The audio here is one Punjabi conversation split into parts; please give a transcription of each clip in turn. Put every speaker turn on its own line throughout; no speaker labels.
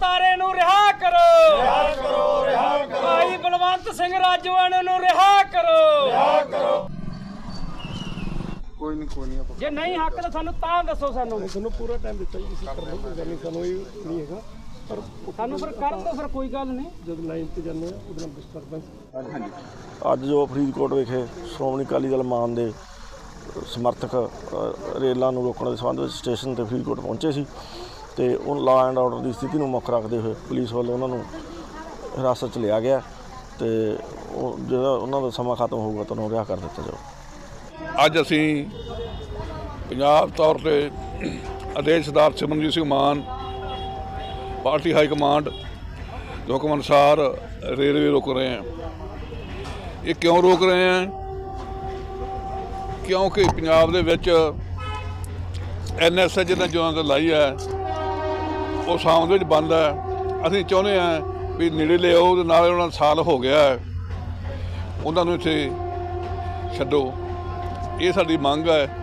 ਤਾਰੇ ਨੂੰ ਰਿਹਾ ਕਰੋ। ਰਿਹਾ ਕਰੋ ਰਿਹਾ ਕਰੋ। ਭਾਈ ਬਲਵੰਤ ਸਿੰਘ ਰਾਜਵਾਨ ਨੂੰ ਰਿਹਾ ਕਰੋ।
ਕੋਈ ਨਹੀਂ ਕੋਈ ਨਹੀਂ
ਜੇ ਨਹੀਂ ਹੱਕ ਤਾਂ ਸਾਨੂੰ ਤਾਂ ਦੱਸੋ ਸਾਨੂੰ।
ਤੁਹਾਨੂੰ ਪੂਰਾ ਟਾਈਮ ਦਿੱਤਾ ਜੀ ਤੁਸੀਂ ਕਰ ਲਓ ਕੋਈ ਗੱਲ ਨਹੀਂ ਸਾਨੂੰ ਇਹ ਨਹੀਂ ਹੈਗਾ। ਪਰ
ਸਾਨੂੰ ਫਿਰ ਕਰ ਦੋ ਫਿਰ ਕੋਈ ਗੱਲ ਨਹੀਂ
ਜਦ ਲਾਈਨ ਤੇ ਜਾਂਦੇ ਆ ਉਹਦੇ ਨਾਲ ਡਿਸਟਰਬੈਂਸ
ਅੱਜ ਜੋ ਫਰੀਦਕੋਟ ਵਿਖੇ ਸ਼੍ਰੋਮਣੀ ਅਕਾਲੀ ਦਲ ਮਾਨ ਦੇ ਸਮਰਥਕ ਰੇਲਾਂ ਨੂੰ ਰੋਕਣ ਦੇ ਸੰਬੰਧ ਵਿੱਚ ਸਟੇਸ਼ਨ ਤੇ ਫਰੀਦਕੋਟ ਪਹੁੰਚੇ ਸੀ ਤੇ ਉਹ ਲਾ ਐਂਡ ਆਰਡਰ ਦੀ ਸਥਿਤੀ ਨੂੰ ਮੁੱਖ ਰੱਖਦੇ ਹੋਏ ਪੁਲਿਸ ਵੱਲੋਂ ਉਹਨਾਂ ਨੂੰ ਹਿਰਾਸਤ 'ਚ ਲਿਆ ਗਿਆ ਤੇ ਉਹ ਜਿਹੜਾ ਉਹਨਾਂ ਦਾ ਸਮਾਂ ਖਤਮ ਹੋਊਗਾ ਤਾਂ ਉਹਨੂੰ ਰਿਹਾ ਕਰ ਦਿੱਤਾ ਜਾਊ।
ਅੱਜ ਅਸੀਂ ਪੰਜਾਬ ਤੌਰ ਤੇ ਆਦੇਸ਼ Sardar Simranjit Singh Mann, party high command ਦੇ ਹੁਕਮ ਅਨੁਸਾਰ ਰੇਲਵੇ ਰੋਕ ਰਹੇ ਹੈ। ਇਹ ਕਿਉਂ ਰੋਕ ਰਹੇ ਹੈ? ਕਿਉਂਕਿ ਪੰਜਾਬ ਦੇ ਵਿੱਚ ਐਨਐਸਏ ਜਿਹਨਾਂ ਜੋਨਾਂ ਤੇ ਲਾਈ ਹੈ ਉਹ ਸ਼ਾਮ ਦੇ ਵਿੱਚ ਬੰਦ ਹੈ। ਅਸੀਂ ਚਾਹੁੰਦੇ ਹਾਂ ਵੀ ਨੇੜੇ ਲਿਆਓ ਤੇ ਨਾਲ ਉਹਨਾਂ ਦਾ ਸਾਲ ਹੋ ਗਿਆ ਹੈ। ਉਹਨਾਂ ਨੂੰ ਇੱਥੇ ਛੱਡੋ। ਇਹ ਸਾਡੀ ਮੰਗ ਹੈ।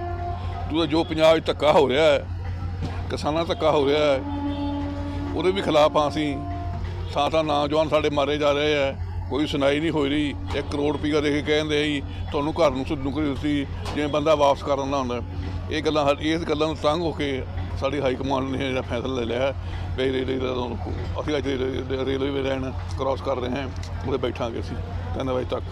ਦੂਜਾ ਜੋ ਪੰਜਾਬ 'ਚ ਧੱਕਾ ਹੋ ਰਿਹਾ ਹੈ, ਕਿਸਾਨਾਂ ਧੱਕਾ ਹੋ ਰਿਹਾ ਹੈ, ਉਹਦੇ ਵੀ ਖਿਲਾਫ ਹਾਂ ਅਸੀਂ। ਸਾਥਾ ਨੌਜਵਾਨ ਸਾਡੇ ਮਾਰੇ ਜਾ ਰਹੇ ਹੈ। ਕੋਈ ਸੁਣਾਈ ਨਹੀਂ ਹੋ ਰਹੀ। 1 ਕਰੋੜ ਰੁਪਈਆ ਦੇ ਕੇ ਕਹਿੰਦੇ ਜੀ ਤੁਹਾਨੂੰ ਘਰ ਨੂੰ ਸੁ- ਨੌਕਰੀ ਦਿੱਤੀ। ਜਿਵੇਂ ਬੰਦਾ ਵਾਪਸ ਕਰਨ ਦਾ ਹੁੰਦਾ ਇਹ ਗੱਲਾਂ ਸਾ- ਇਸ ਗੱਲਾਂ ਨੂੰ ਤੰਗ ਹੋ ਕੇ ਸਾਡੀ ਹਾਈ ਕਮਾਂਡ ਨੇ ਜਿਹੜਾ ਫੈਸਲਾ ਲੈ ਲਿਆ ਹੈ ਵੀ ਰੇਲਵੇ ਦਾ ਤੁਹਾਨੂੰ ਅਸੀਂ ਅੱਜ ਰੇਲਵੇ ਲਾਈਨ ਕ੍ਰਾਸ ਕਰ ਰਹੇ ਹਾਂ ਉਹਦੇ ਬੈਠਾਂਗੇ ਅਸੀਂ। ਤਿੰਨ ਵਜੇ ਤੱਕ।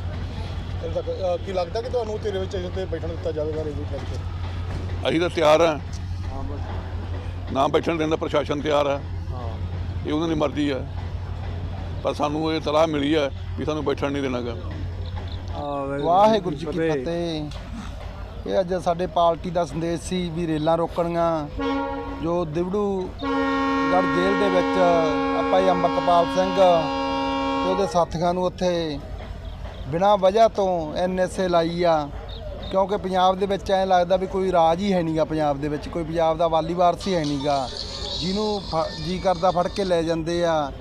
ਕੀ ਲੱਗਦਾ ਕਿ ਤੁਹਾਨੂੰ ਤੇਰੇ ਵਿੱਚ ਤੇ ਬੈਠਣ ਦਿੱਤਾ ਜਾਵੇਗਾ ਰੇਲਵੇ ਟ੍ਰੈਕ ਤੇ
ਅਸੀਂ ਤਾਂ ਤਿਆਰ ਹਾਂ। ਨਾ ਬੈਠਣ ਦੇਣ ਦਾ ਪ੍ਰਸ਼ਾਸਨ ਤਿਆਰ ਹੈ। ਇਹ ਉਹਨਾਂ ਦੀ ਮਰਜ਼ੀ ਹੈ। ਪਰ ਸਾਨੂੰ ਇਹ ਤਲਾਹ ਮਿਲੀ ਹੈ ਵੀ ਸਾਨੂੰ ਬੈਠਣ ਨਹੀਂ ਦੇਣਾਗਾ।
ਵਾਹਿਗੁਰੂ ਜੀ ਕੀ ਫਤਿਹ। ਇਹ ਅੱਜ ਸਾਡੇ ਪਾਰਟੀ ਦਾ ਸੰਦੇਸ਼ ਸੀ ਵੀ ਰੇਲਾਂ ਰੋਕਣੀਆਂ। ਜੋ ਦਿਵੜੂ ਗੜ ਜੇਲ੍ਹ ਦੇ ਵਿੱਚ ਆਪਾਂ ਜੀ ਅੰਮ੍ਰਿਤਪਾਲ ਸਿੰਘ ਤੇ ਉਹਦੇ ਸਾਥੀਆਂ ਨੂੰ ਉੱਥੇ ਬਿਨਾਂ ਵਜ੍ਹਾ ਤੋਂ ਐਨਐਸਏ ਲਾਈ ਆ। ਕਿਉਂਕਿ ਪੰਜਾਬ ਦੇ ਵਿੱਚ ਐਂ ਲੱਗਦਾ ਵੀ ਕੋਈ ਰਾਜ ਹੀ ਹੈ ਨਹੀਂਗਾ ਪੰਜਾਬ ਦੇ ਵਿੱਚ, ਕੋਈ ਪੰਜਾਬ ਦਾ ਵਾਲੀ ਵਾਰਸ ਹੀ ਹੈ ਨਹੀਂਗਾ ਜਿਹਨੂੰ ਫ- ਜੀ ਕਰਦਾ ਫੜ ਕੇ ਲੈ ਜਾਂਦੇ ਆ।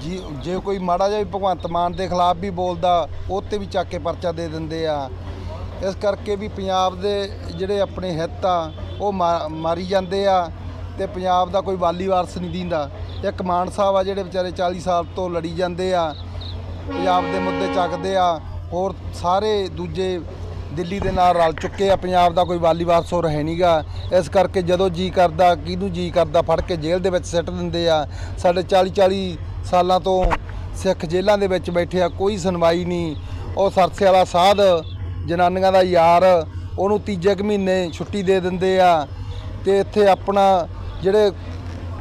ਜੀ, ਜੇ ਕੋਈ ਮਾੜਾ ਜਿਹਾ ਵੀ ਭਗਵੰਤ ਮਾਨ ਦੇ ਖਿਲਾਫ ਵੀ ਬੋਲਦਾ, ਉਹ ਤੇ ਵੀ ਚੱਕ ਕੇ ਪਰਚਾ ਦੇ ਦਿੰਦੇ ਆ। ਇਸ ਕਰਕੇ ਵੀ ਪੰਜਾਬ ਦੇ ਜਿਹੜੇ ਆਪਣੇ ਹਿੱਤ ਆ, ਉਹ ਮਾ- ਮਾਰੀ ਜਾਂਦੇ ਆ ਤੇ ਪੰਜਾਬ ਦਾ ਕੋਈ ਵਾਲੀ ਵਾਰਸ ਨਹੀਂ ਦਿੰਦਾ। ਇੱਕ ਮਾਨ ਸਾਹਿਬ ਆ ਜਿਹੜੇ ਵਿਚਾਰੇ 40 ਸਾਲ ਤੋਂ ਲੜੀ ਜਾਂਦੇ ਆ, ਪੰਜਾਬ ਦੇ ਮੁੱਦੇ ਚੱਕਦੇ ਆ, ਹੋਰ ਸਾਰੇ ਦੂਜੇ ਦਿੱਲੀ ਦੇ ਨਾਲ ਰਲ ਚੁੱਕੇ ਆ, ਪੰਜਾਬ ਦਾ ਕੋਈ ਵਾਲੀ ਵਾਰਸ ਹੋ ਹੈ ਨਹੀਂਗਾ ਇਸ ਕਰਕੇ ਜਦੋਂ ਜੀ ਕਰਦਾ, ਕਿਹਨੂੰ ਜੀ ਕਰਦਾ, ਫੜ ਕੇ ਜੇਲ੍ਹ ਦੇ ਵਿੱਚ ਸਿੱਟ ਦਿੰਦੇ ਆ। ਸਾਡੇ 40 40 ਸਾਲਾਂ ਤੋਂ ਸਿੱਖ ਜੇਲ੍ਹਾਂ ਦੇ ਵਿੱਚ ਬੈਠੇ ਆ, ਕੋਈ ਸੁਣਵਾਈ ਨਹੀਂ। ਉਹ ਸਰਸੇ ਵਾਲਾ ਸਾਧ ਜਨਾਨੀਆਂ ਦਾ ਯਾਰ, ਉਹਨੂੰ ਤੀਜੇ ਕੁ ਮਹੀਨੇ ਛੁੱਟੀ ਦੇ ਦਿੰਦੇ ਆ ਤੇ ਇੱਥੇ ਆਪਣਾ ਜਿਹੜੇ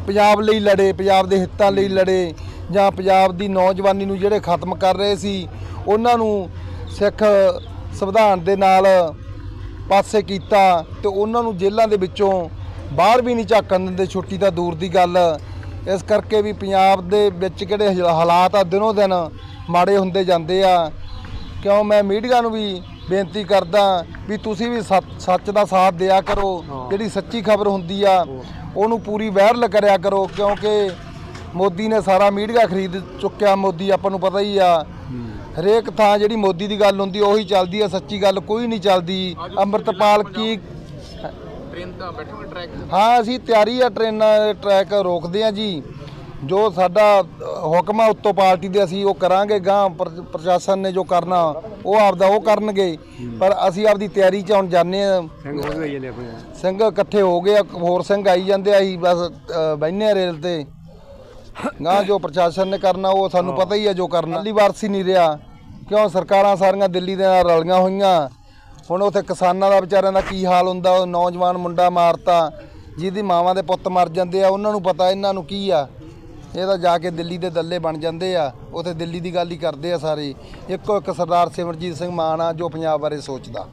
ਪੰਜਾਬ ਲਈ ਲੜੇ, ਪੰਜਾਬ ਦੇ ਹਿੱਤਾਂ ਲਈ ਲੜੇ ਜਾਂ ਪੰਜਾਬ ਦੀ ਨੌਜਵਾਨੀ ਨੂੰ ਜਿਹੜੇ ਖਤਮ ਕਰ ਰਹੇ ਸੀ, ਉਹਨਾਂ ਨੂੰ ਸਿੱਖ ਸੰਵਿਧਾਨ ਦੇ ਨਾਲ ਪਾਸੇ ਕੀਤਾ ਤੇ ਉਹਨਾਂ ਨੂੰ ਜੇਲ੍ਹਾਂ ਦੇ ਵਿੱਚੋਂ ਬਾਹਰ ਵੀ ਨਹੀਂ ਝਾਕਣ ਦਿੰਦੇ, ਛੁੱਟੀ ਤਾਂ ਦੂਰ ਦੀ ਗੱਲ। ਇਸ ਕਰਕੇ ਵੀ ਪੰਜਾਬ ਦੇ ਵਿੱਚ ਕਿਹੜੇ ਹਾਲਾਤ ਆ, ਦਿਨੋ ਦਿਨ ਮਾੜੇ ਹੁੰਦੇ ਜਾਂਦੇ ਆ। ਕਿਉਂ? ਮੈਂ ਮੀਡੀਆ ਨੂੰ ਵੀ ਬੇਨਤੀ ਕਰਦਾ ਵੀ ਤੁਸੀਂ ਵੀ ਸੱਚ- ਦਾ ਸਾਥ ਦਿਆ ਕਰੋ ਜਿਹੜੀ ਸੱਚੀ ਖਬਰ ਹੁੰਦੀ ਆ ਉਹਨੂੰ ਪੂਰੀ ਵਾਇਰਲ ਕਰਿਆ ਕਰੋ ਕਿਉਂਕਿ ਮੋਦੀ ਨੇ ਸਾਰਾ ਮੀਡੀਆ ਖਰੀਦ ਚੁੱਕਿਆ ਮੋਦੀ ਆਪਾਂ ਨੂੰ ਪਤਾ ਹੀ ਆ। ਹਰੇਕ ਥਾਂ ਜਿਹੜੀ ਮੋਦੀ ਦੀ ਗੱਲ ਹੁੰਦੀ ਉਹੀ ਚੱਲਦੀ ਆ ਸੱਚੀ ਗੱਲ ਕੋਈ ਨਹੀਂ ਚੱਲਦੀ। ਅੰਮ੍ਰਿਤਪਾਲ ਕੀ ਹਾਂ ਅਸੀਂ ਤਿਆਰੀ ਆ ਟ੍ਰੇਨਾਂ ਦੇ ਟਰੈਕ ਰੋਕਦੇ ਆ ਜੀ। ਜੋ ਸਾਡਾ ਹੁਕਮ ਆ ਉੱਤੋਂ ਪਾਰਟੀ ਦੇ ਅਸੀਂ ਉਹ ਕਰਾਂਗੇ ਗਾਂ ਪ੍ਰਸ਼ਾਸਨ ਨੇ ਜੋ ਕਰਨਾ ਉਹ ਆਪਦਾ ਉਹ ਕਰਨਗੇ। ਪਰ ਅਸੀਂ ਆਪਦੀ ਤਿਆਰੀ 'ਚ ਹੁਣ ਜਾਂਦੇ ਆ ਸਿੰਘ ਇਕੱਠੇ ਹੋ ਗਏ ਆ, ਹੋਰ ਸਿੰਘ ਆਈ ਜਾਂਦੇ ਆ ਅਸੀਂ ਬਸ ਬੈਨੇ ਆ ਰੇਲ ਤੇ। ਗਾਂ ਜੋ ਪ੍ਰਸ਼ਾਸਨ ਨੇ ਕਰਨਾ ਉਹ ਸਾਨੂੰ ਪਤਾ ਹੀ ਆ ਜੋ ਕਰਨਾ। ਪਹਿਲੀ ਵਾਰਸੀ ਨਹੀਂ ਰਿਹਾ। ਕਿਉਂ? ਸਰਕਾਰਾਂ ਸਾਰੀਆਂ ਦਿੱਲੀ ਦੇ ਨਾਲ ਰਲੀਆਂ ਹੋਈਆਂ। ਹੁਣ ਉੱਥੇ ਕਿਸਾਨਾਂ ਦਾ ਵਿਚਾਰਿਆਂ ਦਾ ਕੀ ਹਾਲ ਹੁੰਦਾ? ਉਹ ਨੌਜਵਾਨ ਮੁੰਡਾ ਮਾਰਤਾ ਜਿਹਦੀ ਮਾਵਾਂ ਦੇ ਪੁੱਤ ਮਰ ਜਾਂਦੇ ਆ। ਉਹਨਾਂ ਨੂੰ ਪਤਾ ਇਹਨਾਂ ਨੂੰ ਕੀ ਆ? ਇਹ ਤਾਂ ਜਾ ਕੇ ਦਿੱਲੀ ਦੇ ਦੱਲੇ ਬਣ ਜਾਂਦੇ ਆ, ਉੱਥੇ ਦਿੱਲੀ ਦੀ ਗੱਲ ਹੀ ਕਰਦੇ ਆ ਸਾਰੇ। ਇੱਕੋ ਇੱਕ ਸਰਦਾਰ ਸਿਮਰਜੀਤ ਸਿੰਘ ਮਾਨ ਆ, ਜੋ ਪੰਜਾਬ ਬਾਰੇ ਸੋਚਦਾ।